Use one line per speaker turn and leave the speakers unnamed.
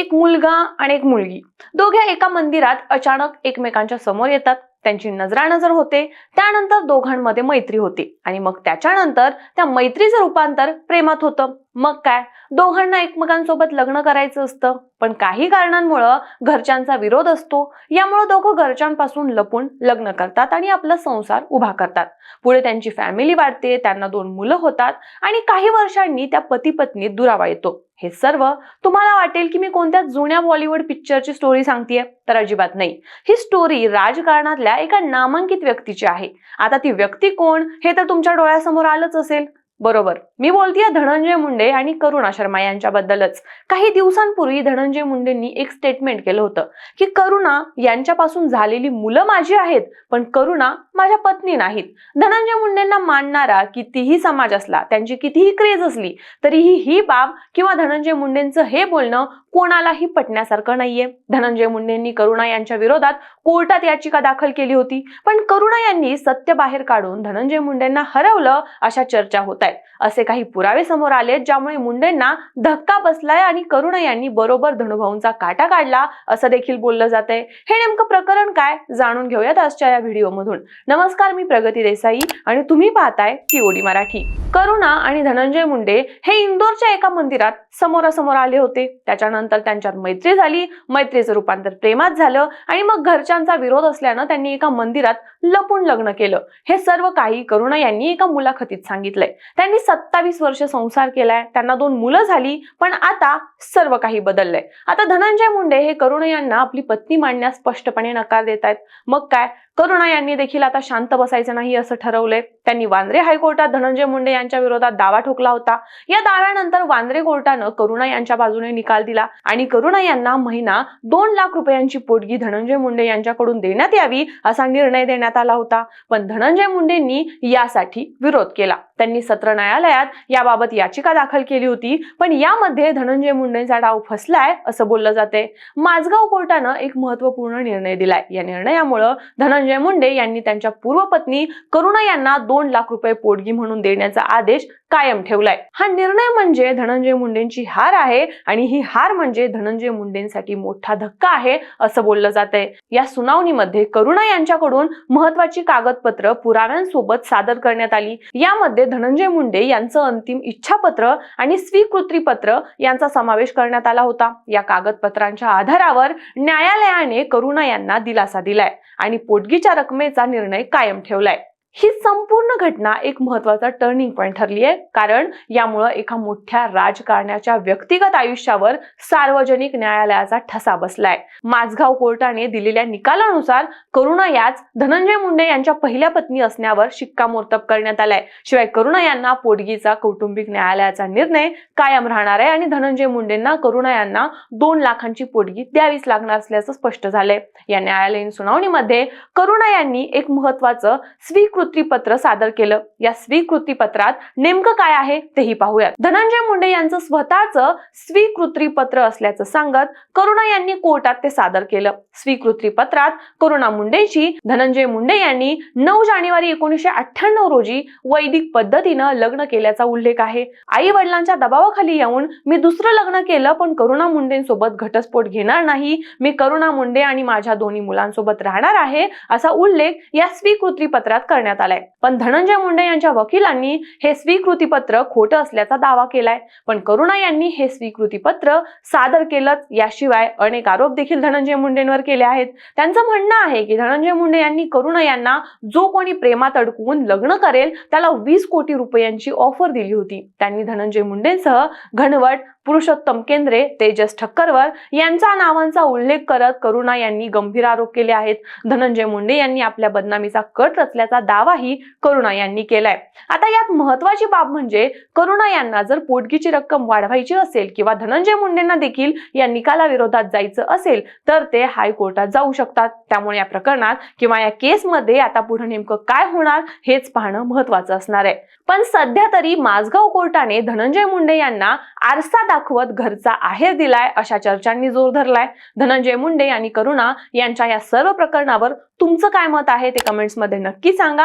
एक मुलगा आणि एक मुलगी. दोघे एका मंदिरात अचानक एकमेकांच्या समोर येतात. त्यांची नजरानजर होते. त्यानंतर दोघांमध्ये मैत्री होते आणि मग त्याच्यानंतर त्या मैत्रीचं रूपांतर प्रेमात होतं. मग काय? दोघांना एकमेकांसोबत लग्न करायचं असतं. पण काही कारणांमुळं घरच्यांचा विरोध असतो. यामुळे दोघं घरच्यांपासून लपून लग्न करतात आणि आपला संसार उभा करतात. पुढे त्यांची फॅमिली वाढते त्यांना दोन मुलं होतात आणि काही वर्षांनी त्या पती पत्नीत दुरावा येतो. हे सर्व तुम्हाला वाटेल की मी कोणत्या जुन्या बॉलिवूड पिक्चरची स्टोरी सांगतेय? तर अजिबात नाही. ही स्टोरी राजकारणातल्या एका नामांकित व्यक्तीची आहे. आता ती व्यक्ती कोण? हे तर तुमच्या डोळ्यासमोर आलंच असेल. बरोबर. मी बोलतेय धनंजय मुंडे आणि करुणा शर्मा यांच्याबद्दलच. काही दिवसांपूर्वी धनंजय मुंडेंनी एक स्टेटमेंट केलं होतं की करुणा यांच्यापासून झालेली मुलं माझी आहेत पण करुणा माझ्या पत्नी नाहीत. धनंजय मुंडेंना मानणारा कितीही समाज असला त्यांची कितीही क्रेज असली तरीही ही बाब किंवा धनंजय मुंडेंचं हे बोलणं कोणालाही पटण्यासारखं नाहीये. धनंजय मुंडेंनी करुणा यांच्या विरोधात कोर्टात याचिका दाखल केली होती पण करुणा यांनी सत्य बाहेर काढून धनंजय मुंडेंना हरवलं अशा चर्चा होत आहेत. असे काही पुरावे समोर आले ज्यामुळे मुंडेंना धक्का बसलाय आणि करुणा यांनी बरोबर धनुभाऊंचा काटा काढला असं देखील बोललं जात हे नेमकं प्रकरण काय? जाणून घेऊयात आजच्या या व्हिडिओमधून. नमस्कार मी प्रगती देसाई आणि तुम्ही पाहताय टीओडी मराठी. करुणा आणि धनंजय मुंडे हे इंदोरच्या एका मंदिरात समोरासमोर आले होते. त्याच्यानंतर त्यांच्यात मैत्री झाली. मैत्रीचं रूपांतर प्रेमात झालं आणि मग घरच्यांचा विरोध असल्यानं त्यांनी एका मंदिरात लपून लग्न केलं. हे सर्व काही करुणा यांनी एका मुलाखतीत सांगितलंय. त्यांनी सत्तावीस वर्ष संसार केलाय. त्यांना दोन मुलं झाली पण आता सर्व काही बदललंय. आता धनंजय मुंडे हे करुणा यांना आपली पत्नी मांडण्यास स्पष्टपणे नकार देत आहेत मग काय? करुणा यांनी देखील आता शांत बसायचं नाही असं ठरवलंय. त्यांनी वांद्रे हायकोर्टात धनंजय मुंडे यांच्या विरोधात दावा ठोकला होता. या दाव्यानंतर वांद्रे कोर्टानं करुणा यांच्या बाजूने निकाल दिला आणि करुणा यांना महिना दोन लाख रुपयांची पोटगी धनंजय मुंडे यांच्याकडून देण्यात यावी असा निर्णय देण्यात आला होता. पण धनंजय मुंडेंनी यासाठी विरोध केला. त्यांनी सत्र न्यायालयात याबाबत याचिका दाखल केली होती पण यामध्ये धनंजय मुंडेंचा डाव फसलाय असं बोललं जाते माझगाव कोर्टानं एक महत्त्वपूर्ण निर्णय दिलाय. या निर्णयामुळं धनंजय मुंडे यांनी त्यांच्या पूर्व पत्नी करुणा यांना दोन लाख रुपये पोटगी म्हणून देण्याचा आदेश कायम ठेवलाय. हा निर्णय म्हणजे धनंजय मुंडेंची हार आहे आणि ही हार म्हणजे धनंजय मुंडेंसाठी मोठा धक्का आहे असं बोललं जात आहे या सुनावणीमध्ये करुणा यांच्याकडून महत्वाची कागदपत्र पुराव्यांसोबत सादर करण्यात आली. यामध्ये धनंजय मुंडे यांचं अंतिम इच्छापत्र आणि स्वीकृती पत्र यांचा समावेश करण्यात आला होता. या कागदपत्रांच्या आधारावर न्यायालयाने करुणा यांना दिलासा दिलाय आणि पोटगीच्या रकमेचा निर्णय कायम ठेवलाय. ही संपूर्ण घटना एक महत्त्वाचा टर्निंग पॉईंट ठरली आहे. कारण यामुळं एका मोठ्या राजकारण्याच्या व्यक्तिगत आयुष्यावर सार्वजनिक न्यायालयाचा ठसा बसलाय. माझगाव कोर्टाने दिलेल्या निकालानुसार करुणा याच धनंजय मुंडे यांच्या पहिल्या पत्नी असण्यावर शिक्कामोर्तब करण्यात आलाय. शिवाय करुणा यांना पोटगीचा कौटुंबिक न्यायालयाचा निर्णय कायम राहणार आहे आणि धनंजय मुंडेंना करुणा यांना दोन लाखांची पोटगी द्यावीच लागणार असल्याचं स्पष्ट झालंय. या न्यायालयीन सुनावणीमध्ये करुणा यांनी एक महत्वाचं स्वीकृत पत्र सादर केलं. या स्वीकृती पत्रात नेमकं काय आहे तेही पाहूयात. धनंजय मुंडे यांचं स्वतःचं स्वीकृती पत्र असल्याचं सांगत करुणा यांनी कोर्टात ते सादर केलं. स्वीकृती पत्रात करुणा मुंडेची धनंजय मुंडे यांनी नऊ जानेवारी एकोणीसशे अठ्ठ्याण्णव रोजी वैदिक पद्धतीनं लग्न केल्याचा उल्लेख आहे. आई वडिलांच्या दबावाखाली येऊन मी दुसरं लग्न केलं पण करुणा मुंडेंसोबत घटस्फोट घेणार नाही. मी करुणा मुंडे आणि माझ्या दोन्ही मुलांसोबत राहणार आहे असा उल्लेख या स्वीकृती पत्रात करण्यात करण्यात आलाय. पण धनंजय मुंडे यांच्या वकिलांनी हे स्वीकृती पत्र खोटं असल्याचा दावा केलाय. पण करुणा यांनी हे स्वीकृती पत्र सादर केलं याशिवाय अनेक आरोप देखील धनंजय मुंडेंवर केले आहेत. त्यांचं म्हणणं आहे की धनंजय मुंडे यांनी करुणा यांना जो कोणी प्रेमात अडकवून लग्न करेल त्याला वीस कोटी रुपयांची ऑफर दिली होती. त्यांनी धनंजय मुंडेंसह घनवट पुरुषोत्तम केंद्रे तेजस ठक्करवर यांचा नावांचा उल्लेख करत करुणा यांनी गंभीर आरोप केले आहेत. धनंजय मुंडे यांनी आपल्या बदनामीचा कट रचल्याचा दावाही करुणा यांनी केलाय. आता यात महत्वाची बाब म्हणजे करुणा यांना जर पोटगीची रक्कम वाढवायची असेल किंवा धनंजय मुंडेंना देखील या निकालाविरोधात जायचं असेल तर ते हायकोर्टात जाऊ शकतात. त्यामुळे या प्रकरणात किंवा या केसमध्ये आता पुढे नेमकं काय होणार हेच पाहणं महत्वाचं असणार आहे. पण सध्या तरी माझगाव कोर्टाने धनंजय मुंडे यांना आरसा दाखवत घरचा आहेर दिलाय अशा चर्चांनी जोर धरलाय. धनंजय मुंडे आणि करुणा यांच्या या सर्व प्रकरणावर तुमचं काय मत आहे ते कमेंट्समध्ये नक्की सांगा.